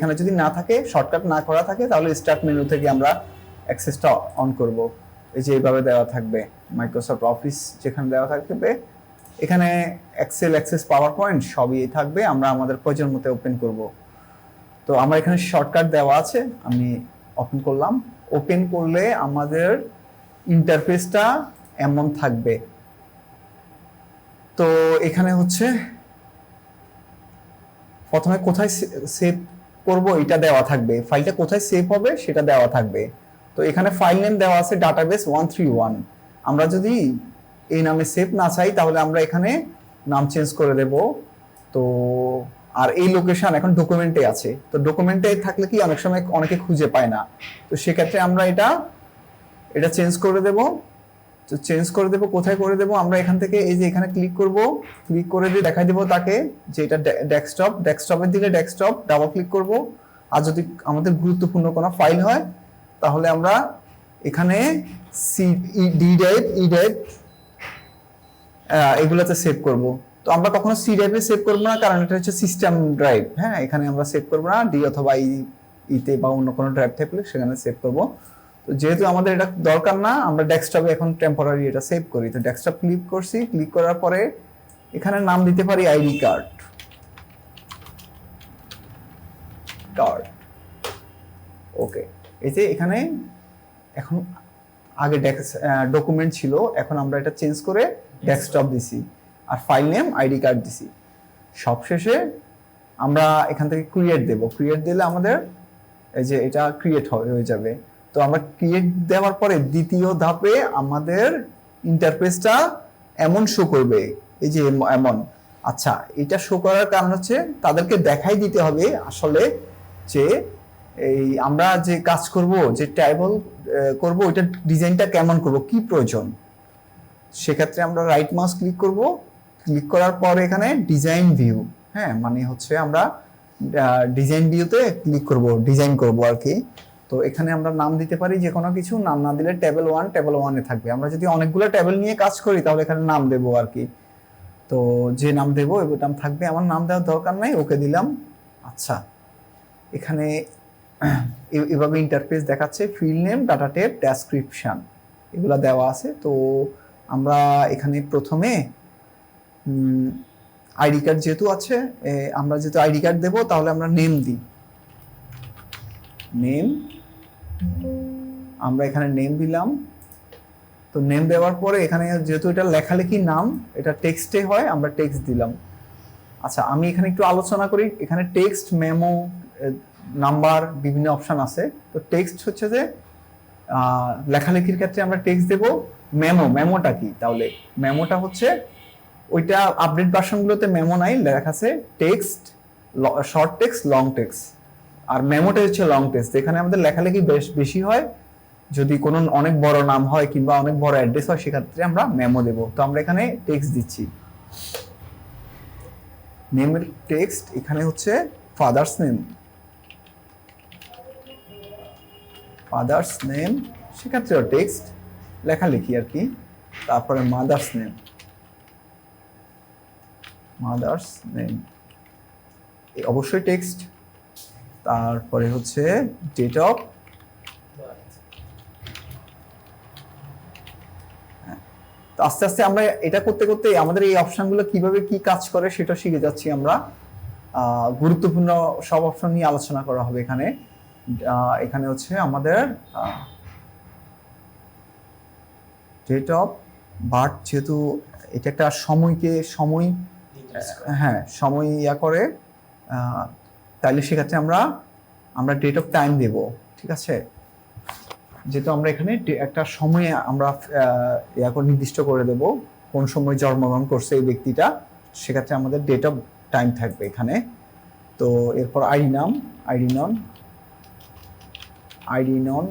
এখানে যদি না থাকে শর্টকাট না করা থাকে, তাহলে স্টার্ট মেনু থেকে আমরা অ্যাক্সেসটা অন করব। এই যে এইভাবে দেওয়া থাকবে মাইক্রোসফট অফিস যেখানে দেওয়া থাকবে। এখানে এক্সেল অ্যাক্সেস পাওয়ার পয়েন্ট সবই থাকবে, আমরা আমাদের প্রয়োজন মতো ওপেন করব। তো আমার এখানে শর্টকাট দেওয়া আছে, আমি ওপেন করলাম। ওপেন করলে আমাদের ইন্টারফেসটা এমন থাকবে। তো এখানে হচ্ছে, প্রথমে কোথায় সেভ করব, এটা দেওয়া থাকবে। ফাইলটা কোথায় সেভ হবে, সেটা দেওয়া থাকবে। তো এখানে ফাইল নেম দেওয়া আছে ডাটাবেস ওয়ান থ্রি ওয়ান আমরা যদি এই নামে সেভ না চাই, তাহলে আমরা এখানে নাম চেঞ্জ করে দেব। তো, আর এই লোকেশন এখন ডকুমেন্টে আছে। তো ডকুমেন্টে থাকলে কি অনেক সময় অনেকে খুঁজে পায় না। তো সেক্ষেত্রে আমরা এটা এটা চেঞ্জ করে দেব। তো চেঞ্জ করে দেব, কোথায় করে দেব? আমরা এখান থেকে এই যে এখানে ক্লিক করব ক্লিক করে দিয়ে দেখাই দেব তাকে যে এটা ডেস্কটপ ডেস্কটপের দিকে ডেস্কটপ ডাবল ক্লিক করব। আর যদি আমাদের গুরুত্বপূর্ণ কোনো ফাইল হয়, তাহলে আমরা এখানে C D drive E drive এগুলোতে সেভ করব। তো আমরা কখনো সি ড্রাইভে সেভ করব না, কারণ এটা হচ্ছে সিস্টেম ড্রাইভ হ্যাঁ? এখানে আমরা সেভ করব না ডি অথবা ই ইতে বা অন্য কোনো ড্রাইভ থাকলে সেখানে সেভ করব। তো যেহেতু আমাদের এটা দরকার না, আমরা ডেস্কটপে এখন টেম্পোরারি এটা সেভ করি। তো ডেস্কটপ ক্লিক করছি ক্লিক করার পরে এখানে নাম দিতে পারি আইডি কার্ড কার্ড ওকে এই যে এখানে এখন আগে ডকুমেন্ট ছিল, এখন আমরা এটা চেঞ্জ করে ডেস্কটপ দিছি আর ফাইল নেম আইডি কার্ড দিছি। সবশেষে আমরা এখান থেকে ক্রিয়েট দেব। ক্রিয়েট দিলে আমাদের এই যে এটা ক্রিয়েট হয়ে যাবে। তো আমরা ক্রিয়েট দেওয়ার পরে দ্বিতীয় ধাপে আমাদের ইন্টারফেসটা এমন শো করবে, এই যে এমন। আচ্ছা এটা শো করার কারণ হচ্ছে তাদেরকে দেখাই দিতে হবে আসলে যে এই আমরা যে কাজ করব, যে ট্রাইবল করব ওইটা ডিজাইনটা কেমন করব, কি প্রয়োজন? সেক্ষেত্রে আমরা রাইট মাউস ক্লিক করব ক্লিক করার পর এখানে ডিজাইন ভিউ হ্যাঁ? মানে হচ্ছে আমরা ডিজাইন ভিউতে ক্লিক করব ডিজাইন করব আর কি। তো এখানে আমরা নাম দিতে পারি যে কোনো কিছু, নাম না দিলে টেবিল ওয়ান টেবিল ওয়ানে থাকবে। আমরা যদি অনেকগুলো টেবিল নিয়ে কাজ করি, তাহলে এখানে নাম দেবো আর কি। তো যে নাম দেবো, ওই নাম থাকবে। আমার নাম দেওয়ার দরকার নাই, ওকে দিলাম। আচ্ছা এখানে এভাবে ইন্টারফেস দেখাচ্ছে। Field name data type description এগুলো দেওয়া আছে। তো আমরা এখানে প্রথমে আইডি কার্ড যেহেতু আছে আমরা যেহেতু আইডি কার্ড দেবো, তাহলে আমরা নেম দিই। নেম আমরা এখানে নেম দিলাম। তো নেম দেওয়ার পরে এখানে যেহেতু এটা লেখালেখি নাম, এটা টেক্সটে হয়, আমরা টেক্সট দিলাম। আচ্ছা আমি এখানে একটু আলোচনা করি। এখানে টেক্সট মেমো নাম্বার বিভিন্ন অপশন আছে। তো টেক্সট হচ্ছে যে লেখালেখির ক্ষেত্রে আমরা টেক্সট দেব মেমো মেমোটা কি? তাহলে মেমোটা হচ্ছে, ওইটা আপডেট ভার্সনগুলোতে মেমো নাই, লেখা আছে text short text long text আর মেমোটা হচ্ছে লং টেক্সট এখানে আমাদের লেখালেখি বেশ বেশি হয়। যদি কোনো অনেক বড় নাম হয় কিংবা অনেক বড় অ্যাড্রেস হয়, সেক্ষেত্রে আমরা মেমো দেব। তো আমরা এখানে টেক্সট দিচ্ছি। নেমের টেক্সট এখানে হচ্ছে ফাদার্স নেম ফাদার্স নেম সেক্ষেত্রেও টেক্সট লেখালেখি আর কি। তারপরে মাদার্স নেম মাদার্স নেম অবশ্যই টেক্সট তারপরে হচ্ছে ডেট অফ তো আস্তে আস্তে আমরা এটা করতে করতে আমাদের এই অপশনগুলো কীভাবে কি কাজ করে সেটা শিখে যাচ্ছি আমরা। গুরুত্বপূর্ণ সব অপশন নিয়ে আলোচনা করা হবে এখানে। এখানে হচ্ছে আমাদের ডেট অফ বার্থ যেহেতু এটা একটা সময়কে সময় হ্যাঁ সময় ইয়া করে তাইলে সেক্ষেত্রে আমরা আমরা ডেট অফ টাইম দেব, ঠিক আছে? যেহেতু আমরা এখানে একটা সময়ে আমরা করে নির্দিষ্ট করে দেব, কোন সময় জন্মগ্রহণ করছে এই ব্যক্তিটা, সেক্ষেত্রে আমাদের ডেট অফ টাইম থাকবে এখানে। তো এরপর আইডি নাম ID non ID non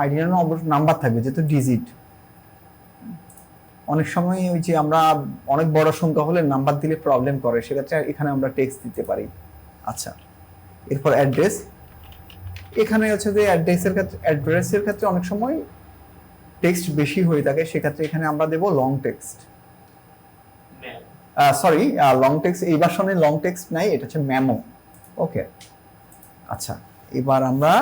ID non অবশ্য নাম্বার থাকবে, যেহেতু ডিজিট অনেক সময় ওই যে আমরা, অনেক বড় সংখ্যা হলে নাম্বার দিলে প্রবলেম করে, সেক্ষেত্রে এখানে আমরা টেক্সট দিতে পারি। আচ্ছা এরপর অ্যাড্রেস এখানে হচ্ছে যে অ্যাড্রেসের ক্ষেত্রে অ্যাড্রেসের ক্ষেত্রে অনেক সময় টেক্সট বেশি হয়ে থাকে সেক্ষেত্রে এখানে আমরা দেব long text sorry long text এই ভার্সনে লং টেক্সট নাই এটা হচ্ছে ম্যামো ওকে আচ্ছা এবার আমরা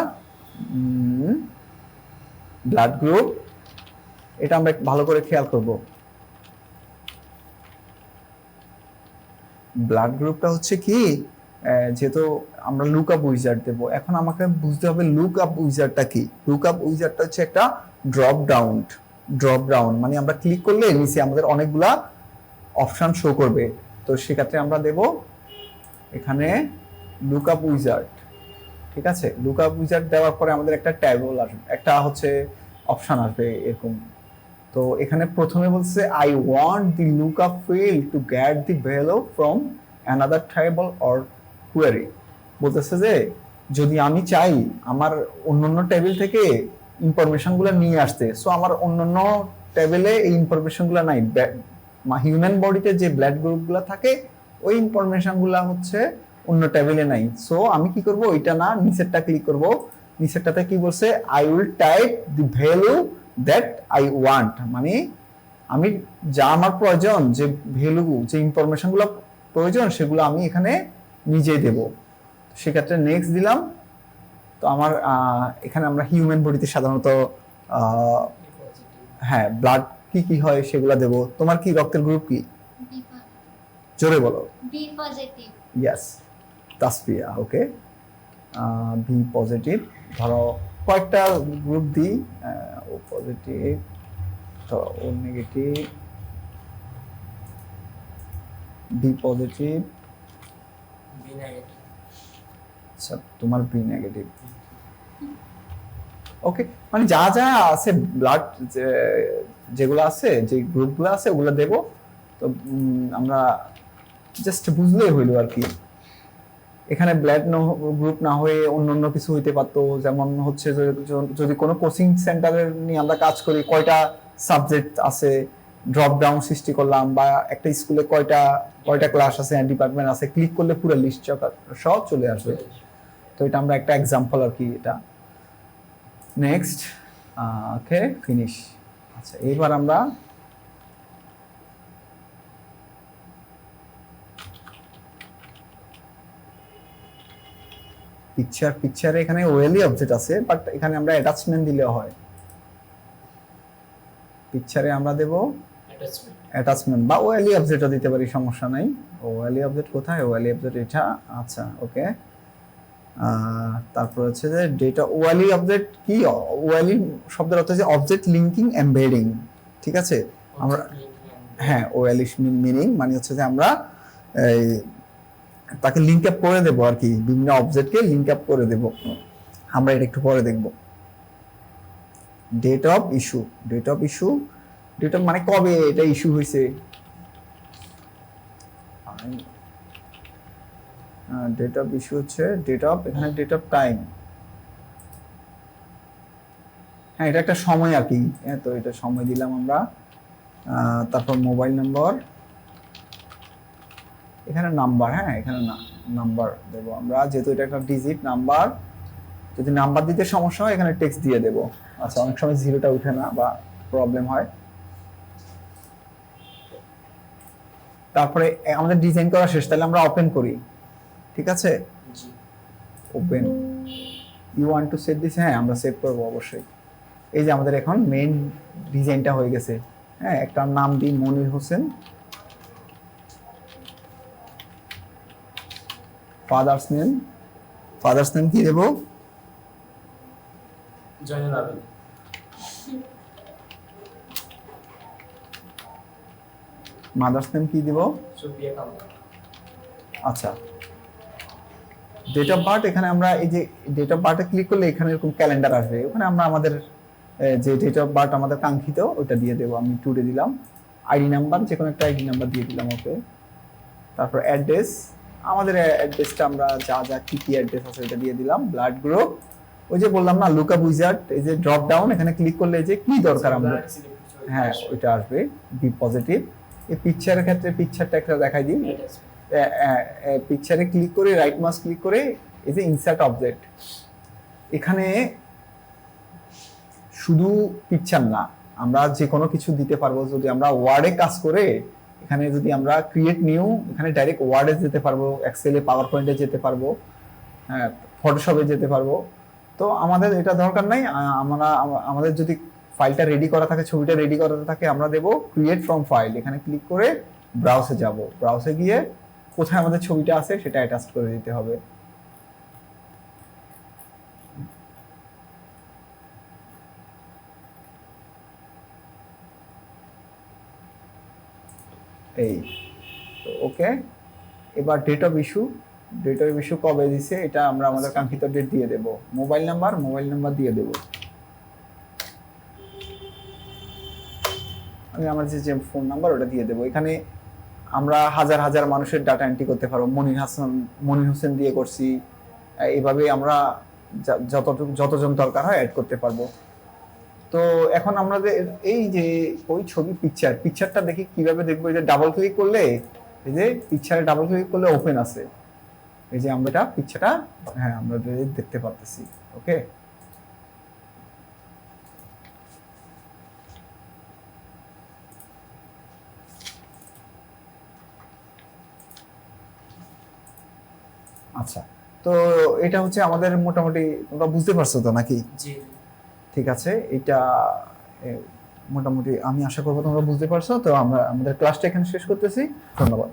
ব্লাড গ্রুপ এটা আমরা ভালো করে খেয়াল করব। ব্লাড গ্রুপটা হচ্ছে কি? যেহেতু আমরা লুক আপ উইজার্ড দেব, এখন আমাকে বুঝতে হবে লুক আপ উইজার্ডটা কি? লুক আপ উইজার্ডটা হচ্ছে একটা ড্রপ ডাউন ড্রপ ডাউন মানে আমরা ক্লিক করলে নিচে আমাদের অনেকগুলা অপশন শো করবে। তো সেক্ষেত্রে আমরা দেব এখানে লুক আপ উইজার্ড ঠিক আছে? লুক আপ উইজার্ড দেওয়ার পরে আমাদের একটা ট্যাবল আসবে, একটা হচ্ছে অপশান আসবে এরকম। তো এখানে প্রথমে বলছে I want the look up field to get the value from another table or query বলতেছে যে, যদি আমি চাই আমার অন্যান্য টেবিল থেকে ইনফরমেশনগুলো নিয়ে আসতে সো আমার অন্যান্য টেবিলে এই ইনফরমেশনগুলো নাই। হিউম্যান বডিতে যে ব্লাড গ্রুপগুলো থাকে, ওই ইনফরমেশনগুলো হচ্ছে অন্য টেবিলে নাই। সো আমি কি করব? ওইটা না, নিচেরটা ক্লিক করব। নিচেরটাতে কি বলছে I will type the value that I want মানে আমি যা আমার প্রয়োজন, যে ভ্যালু যে ইনফরমেশনগুলো প্রয়োজন, সেগুলো আমি এখানে নিজেই দেব। সেক্ষেত্রে নেক্সট দিলাম। তো আমার এখানে আমরা হিউম্যান বডিতে সাধারণত হ্যাঁ ব্লাড কি কি হয় সেগুলো দেব। তোমার কি রক্তের গ্রুপ কি? জোরে বলো। B positive yes Tasfia okay B positive ধরো কয়েকটা গ্রুপ দিই। ও পজিটিভ তো ও নেগেটিভ বি পজিটিভ আচ্ছা তোমার বি নেগেটিভ ওকে মানে যা যা আছে ব্লাড যেগুলো আছে, যে গ্রুপগুলো আছে, ওগুলো দেব। তো আমরা জাস্ট বুঝলেই হইল আর কি। এখানে ব্লাড গ্রুপ না হয়ে অন্য অন্য কিছু হইতে পারতো। যেমন হচ্ছে যদি কোনো কোচিং সেন্টারের নিয়ে আমরা কাজ করি, কয়টা সাবজেক্ট আছে? ড্রপ ডাউন সৃষ্টি করলাম বা একটা স্কুলে কয়টা কয়টা ক্লাস আছে ডিপার্টমেন্ট আছে ক্লিক করলে পুরো লিস্ট সব চলে আসবে। তো এটা আমরা একটা এক্সাম্পল আর কি এটা। নেক্সট ওকে ফিনিশ আচ্ছা এবার আমরা পিকচার পিকচারে এখানে ওয়েলি অবজেক্ট আছে বাট এখানে আমরা অ্যাটাচমেন্ট দিলেও হয়। পিকচারে আমরা দেব অ্যাটাচমেন্ট বা ওয়েলি অবজেক্টও দিতে পারি সমস্যা নাই। ওয়েলি অবজেক্ট কোথায়? ওয়েলি অবজেক্ট এটা? আচ্ছা ওকে। তারপর হচ্ছে যে ডেটা ওয়ালি অবজেক্ট কি? ওয়ালি শব্দের অর্থ হচ্ছে অবজেক্ট লিঙ্কিং এমবেডিং ঠিক আছে? আমরা হ্যাঁ ওয়ালিশ মিনিং মানে হচ্ছে যে আমরা এই তাকে লিঙ্ক আপ করে দেবো আর কি বিভিন্ন অবজেক্টকে লিঙ্ক আপ করে দেব। আমরা এটা একটু পরে দেখব। Date of issue date of issue date of মানে কবে এটা ইস্যু হয়েছে? ডেট অফ ইস্যু হচ্ছে ডেট অফ এখানে ডেট অফ টাইম হ্যাঁ এটা একটা সময় আর কি। হ্যাঁ তো এটা সময় দিলাম আমরা। তারপর মোবাইল নম্বর এখানে নাম্বার হ্যাঁ এখানে নাম্বার দেবো আমরা। যেহেতু এটা একটা ডিজিট নাম্বার যদি নাম্বার দিতে সমস্যা হয়, এখানে টেক্সট দিয়ে দেবো। আচ্ছা অনেক সময় জিরোটা উঠে না বা প্রবলেম হয়। তারপরে আমাদের ডিজাইন করা শেষ তাহলে আমরা ওপেন করি। ঠিক আছে? Open you want to save this হ্যাঁ আমরা সেভ করব অবশ্যই। এই যে আমাদের এখন মেইন ডিজাইনটা হয়ে গেছে। হ্যাঁ একটা নাম দিই Monir Hossain. Father's name father's name কি দেবো? জয়নুল আবেদিন মাদার্স নেম কি দেবো? আচ্ছা। ডেট অফ বার্থ এখানে আমরা এই যে ডেট অফ বার্থে ক্লিক করলে এখানে এরকম ক্যালেন্ডার আসবে। ওখানে আমরা আমাদের যে ডেট অফ বার্থ আমাদের কাঙ্ক্ষিত ওইটা দিয়ে দেবো। আমি টুডে দিলাম। আইডি নাম্বার যে কোনো একটা আইডি নাম্বার দিয়ে দিলাম ওকে। তারপর অ্যাড্রেস আমাদের অ্যাড্রেসটা আমরা যা যা কি কি অ্যাড্রেস আছে ওইটা দিয়ে দিলাম। ব্লাড গ্রুপ ওই যে বললাম না লুকা উইজার্ড এই যে ড্রপ ডাউন এখানে ক্লিক করলে যে কি দরকার আমাদের হ্যাঁ ওইটা আসবে। বি পজিটিভ পিকচারের ক্ষেত্রে পিকচারটা একটা দেখাই দিই। পিকচারে ক্লিক করে রাইট মাউস ক্লিক করে এই যে ইনসার্ট অবজেক্ট এখানে শুধু পিকচার না আমরা যে কোনো কিছু দিতে পারব। যদি আমরা ওয়ার্ডে কাজ করে এখানে যদি আমরা ক্রিয়েট নিউ এখানে ডাইরেক্ট ওয়ার্ডে যেতে পারব এক্সেলে পাওয়ার পয়েন্টে যেতে পারব হ্যাঁ ফটোশপে যেতে পারব। তো আমাদের এটা দরকার নাই। আমরা আমাদের যদি ফাইলটা রেডি করা থাকে ছবিটা রেডি করা থাকে আমরা দেবো ক্রিয়েট ফ্রম ফাইল এখানে ক্লিক করে ব্রাউসে যাব। ব্রাউসে গিয়ে কোথায় আমাদের ছবিটা আছে সেটা অ্যাটাচ করে দিতে হবে। এই ওকে এবার date of issue date of issue কবে দিছে? এটা আমরা আমাদের কাঙ্ক্ষিত ডেট দিয়ে দেব। মোবাইল নাম্বার মোবাইল নাম্বার দিয়ে দেব। আমি আমার যে ফোন নাম্বার ওটা দিয়ে দেবো। এখানে আমরা হাজার হাজার মানুষের ডাটা এন্ট্রি করতে পারব। মনির হাসান মনির হোসেন দিয়ে করছি। আহ, এইভাবে আমরা যতটুকু যতজন দরকার হয় অ্যাড করতে পারব। তো এখন আমাদের এই যে ওই ছবি পিকচার পিকচারটা দেখি কীভাবে দেখব? যে ডাবল ক্লিক করলে এই যে পিকচারে ডাবল ক্লিক করলে ওপেন আছে। এই যে আমরা এটা পিকচারটা হ্যাঁ আমরা দেখতে পারতেছি। ওকে আচ্ছা। তো এটা হচ্ছে আমাদের মোটামুটি তোমরা বুঝতে পারছ তো নাকি? জি। ঠিক আছে এটা মোটামুটি আমি আশা করব তোমরা বুঝতে পারছ তো আমরা আমাদের ক্লাসটা এখানে শেষ করতেছি ধন্যবাদ।